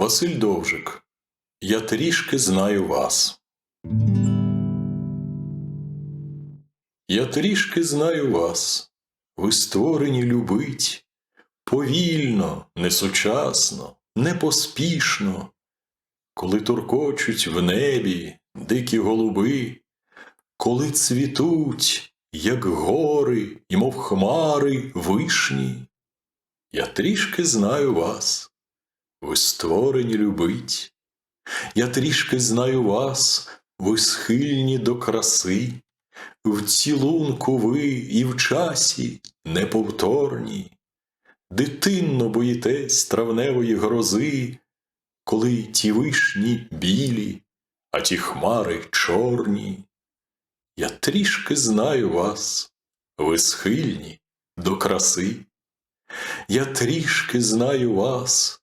Василь Довжик. Я трішки знаю вас. Я трішки знаю вас. Ви створені любить. Повільно, несучасно, непоспішно. Коли туркочуть в небі дикі голуби, коли цвітуть, як гори, і мов хмари вишні. Я трішки знаю вас, ви створені любить. Я трішки знаю вас, ви схильні до краси, в цілунку ви і в часі неповторні, дитинно боїтесь травневої грози, коли ті вишні білі, а ті хмари чорні. Я трішки знаю вас, ви схильні до краси. Я трішки знаю вас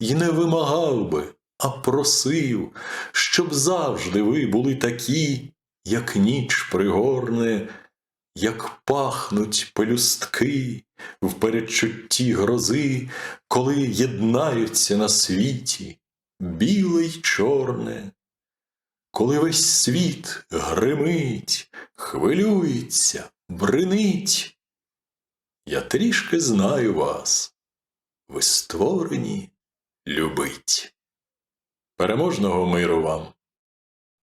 і не вимагав би, а просив, щоб завжди ви були такі, як ніч пригорне, як пахнуть пелюстки в передчутті грози, коли єднаються на світі біле й чорне, коли весь світ гримить, хвилюється, бринить. Я трішки знаю вас, ви створені любить. Переможного миру вам!